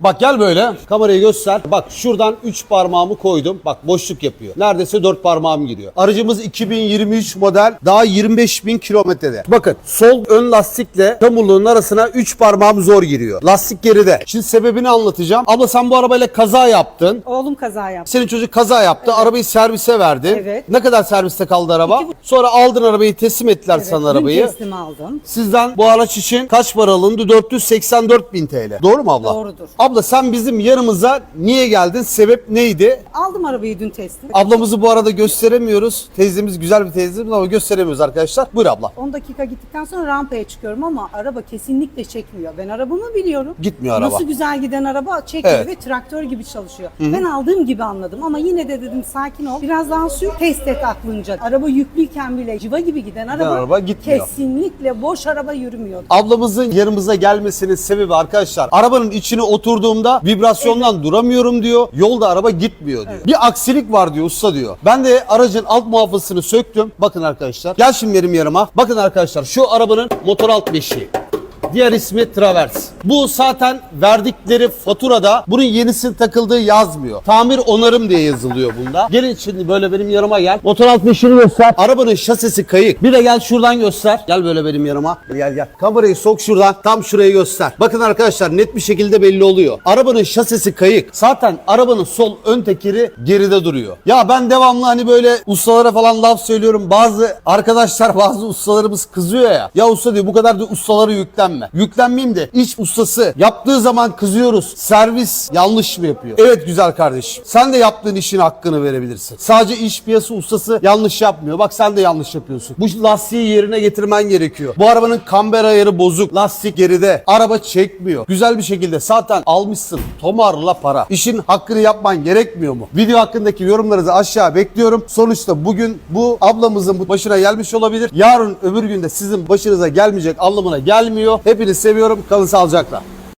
Bak gel böyle kamerayı göster. Bak şuradan 3 parmağımı koydum. Bak boşluk yapıyor. Neredeyse 4 parmağım giriyor. Aracımız 2023 model daha 25 bin kilometrede. Bakın sol ön lastikle çamurluğun arasına 3 parmağım zor giriyor. Lastik geride. Şimdi sebebini anlatacağım. Abla sen bu arabayla kaza yaptın. Oğlum kaza yaptı. Senin çocuk kaza yaptı. Arabayı servise verdin. Evet. Ne kadar serviste kaldı araba? İki bu- Sonra aldın arabayı teslim ettiler Evet, sana dün arabayı. teslim aldım. Sizden bu araç için kaç para alındı? 484 bin TL. Doğru mu abla? Doğrudur. Abla sen bizim yanımıza niye geldin? Sebep neydi? Aldım arabayı dün teslim. Ablamızı bu arada gösteremiyoruz. Teyzemiz güzel bir teyzemiz ama gösteremiyoruz arkadaşlar. Buyur abla. 10 dakika gittikten sonra rampaya çıkıyorum ama araba kesinlikle çekmiyor. Ben arabamı biliyorum. Gitmiyor araba. Nasıl güzel giden araba çekmiyor Evet. ve traktör gibi çalışıyor. Ben aldığım gibi anladım ama yine de dedim sakin ol. Biraz daha sür test et aklınca. Araba yüklüyken bile civa gibi giden araba, araba gitmiyor. kesinlikle boş araba yürümüyor. Ablamızın yanımıza gelmesinin sebebi arkadaşlar arabanın içine oturduğumda vibrasyondan duramıyorum diyor. Yolda araba gitmiyor diyor. Bir aksilik var diyor usta diyor. Ben de aracın alt muhafızasını söktüm. Bakın arkadaşlar. Gel şimdi benim yanıma. Bakın arkadaşlar şu arabanın motor alt beşiği. Diğer ismi Travers. Bu zaten verdikleri faturada bunun yenisi takıldığı yazmıyor. Tamir onarım diye yazılıyor bunda. Gelin şimdi böyle benim yanıma gel. Motor alt beşiğini göster. Arabanın şasisi kayık. Bir de gel şuradan göster. Gel böyle benim yanıma. Gel gel. Kamerayı sok şuradan. Tam şurayı göster. Bakın arkadaşlar net bir şekilde belli oluyor. Arabanın şasisi kayık. Zaten arabanın sol ön tekeri geride duruyor. Ya ben devamlı hani böyle ustalara falan laf söylüyorum. Bazı arkadaşlar bazı ustalarımız kızıyor ya. Ya usta diyor bu kadar da ustalara yüklenme. Yüklenmeyeyim de iç ustası yaptığı zaman kızıyoruz. Servis yanlış mı yapıyor? Evet güzel kardeşim. Sen de yaptığın işin hakkını verebilirsin. Sadece iş piyasa ustası yanlış yapmıyor. Bak sen de yanlış yapıyorsun. Bu lastiği yerine getirmen gerekiyor. Bu arabanın kamber ayarı bozuk. Lastik geride. Araba çekmiyor. Güzel bir şekilde zaten almışsın. Tomarla para. İşin hakkını yapman gerekmiyor mu? Video hakkındaki yorumlarınızı aşağı bekliyorum. Sonuçta bugün bu ablamızın başına gelmiş olabilir. Yarın öbür günde sizin başınıza gelmeyecek anlamına gelmiyor. Hepinizi seviyorum. Kalın sağlıcakla.